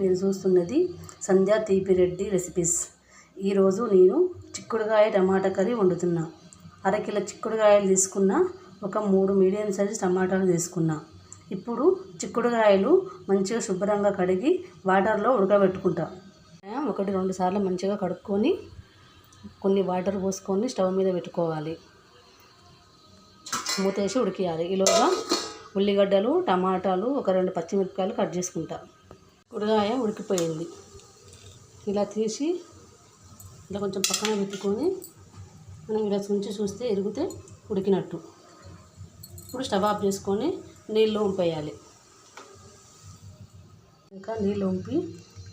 మీరు చూస్తున్నది సంధ్యా తీపిరెడ్డి రెసిపీస్ ఈరోజు నేను చిక్కుడుకాయ టమాటా కర్రీ వండుతున్నా. అరకిలో చిక్కుడుకాయలు తీసుకున్న ఒక మూడు మీడియం సైజు టమాటాలు తీసుకున్నా. ఇప్పుడు చిక్కుడుకాయలు మంచిగా శుభ్రంగా కడిగి వాటర్లో ఉడకబెట్టుకుంటా. ఒకటి రెండు సార్లు మంచిగా కడుక్కొని కొన్ని వాటర్ పోసుకొని స్టవ్ మీద పెట్టుకోవాలి. మూతేసి ఉడికియాలి. ఈలోగా ఉల్లిగడ్డలు టమాటాలు ఒక రెండు పచ్చిమిరపకాయలు కట్ చేసుకుంటా. కూరగాయ ఉడికిపోయింది. ఇలా తీసి ఇలా కొంచెం పక్కన పెట్టుకొని మనం ఇలా ఉంచి చూస్తే ఎరిగితే ఉడికినట్టు. ఇప్పుడు స్టవ్ ఆఫ్ చేసుకొని నీళ్ళు ఉంపేయాలి. ఇంకా నీళ్ళు ఉంపి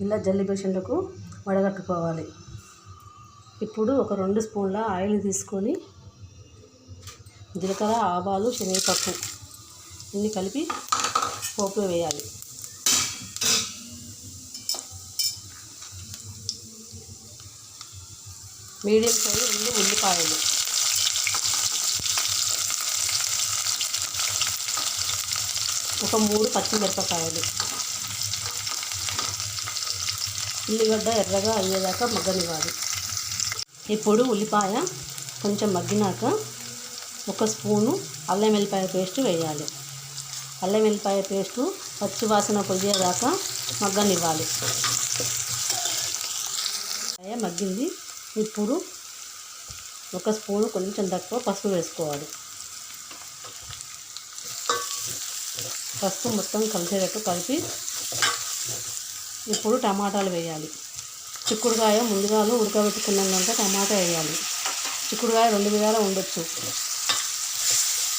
ఇలా జల్లి బేషన్లకు వడగట్టుకోవాలి. ఇప్పుడు ఒక రెండు స్పూన్ల ఆయిల్ తీసుకొని జీలకర్ర ఆవాలు శనగపప్పు ఇన్ని కలిపి పోపు వేయాలి. మీడియం సైజు రెండు ఉల్లిపాయలు. ఒక మూడు పచ్చిమిరపకాయలు. ఉల్లిగడ్డ ఎర్రగా అయ్యేదాకా మగ్గనివ్వాలి. ఇప్పుడు ఉల్లిపాయ కొంచెం మగ్గినాక ఒక స్పూను అల్లం వెల్లిపాయ పేస్ట్ వేయాలి. అల్లం వెల్లిపాయ పేస్టు పచ్చి వాసన పొయ్యేదాకా మగ్గనివ్వాలి. మగ్గింది. ఇప్పుడు ఒక స్పూను కొంచెం తక్కువ పసుపు వేసుకోవాలి. పసుపు మొత్తం కలిసేటట్టు కలిపి ఇప్పుడు టమాటాలు వేయాలి. చిక్కుడుకాయ ముందుగాను ఉడకబెట్టుకున్నాం కనుక టమాటా వేయాలి. చిక్కుడుకాయ రెండు విధాలు ఉండొచ్చు.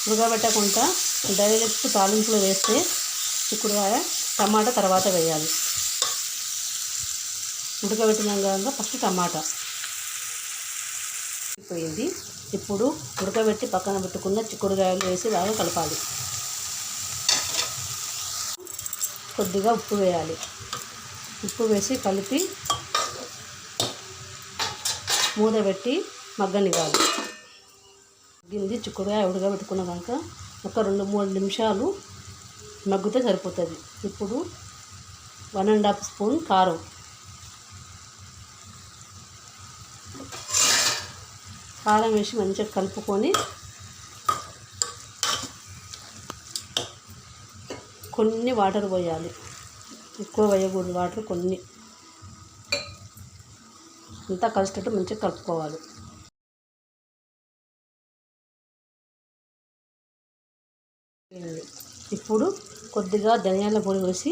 ఉడకబెట్టకుండా డైరెక్ట్ తాలింపులో వేస్తే చిక్కుడుకాయ టమాటా తర్వాత వేయాలి. ఉడకబెట్టినాక కనుక ఫస్ట్ టమాటా. పోయింది. ఇప్పుడు ఉడకబెట్టి పక్కన పెట్టుకున్న చిక్కుడుకాయలు వేసి బాగా కలపాలి. కొద్దిగా ఉప్పు వేయాలి. ఉప్పు వేసి కలిపి మూత పెట్టి మగ్గనివ్వాలి. మగ్గింది చిక్కుడుకాయ ఉడకబెట్టుకున్న కనుక ఒక రెండు మూడు నిమిషాలు మగ్గితే సరిపోతుంది. ఇప్పుడు వన్ అండ్ హాఫ్ స్పూన్ కారం. కారం వేసి మంచిగా కలుపుకొని కొన్ని వాటర్ పోయాలి. ఎక్కువ వేయకూడదు వాటర్ కొన్ని. అంతా కలిసేటట్టు మంచిగా కలుపుకోవాలి. ఇప్పుడు కొద్దిగా ధనియాల పొడి వేసి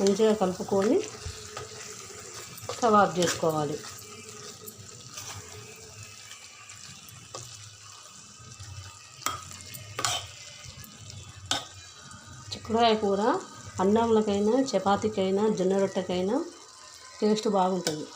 మంచిగా కలుపుకొని కబాబ్ చేసుకోవాలి. చిక్కుడుకాయ కూర అన్నంలకైనా చపాతీకైనా జొన్న రొట్టెకైనా టేస్ట్ బాగుంటుంది.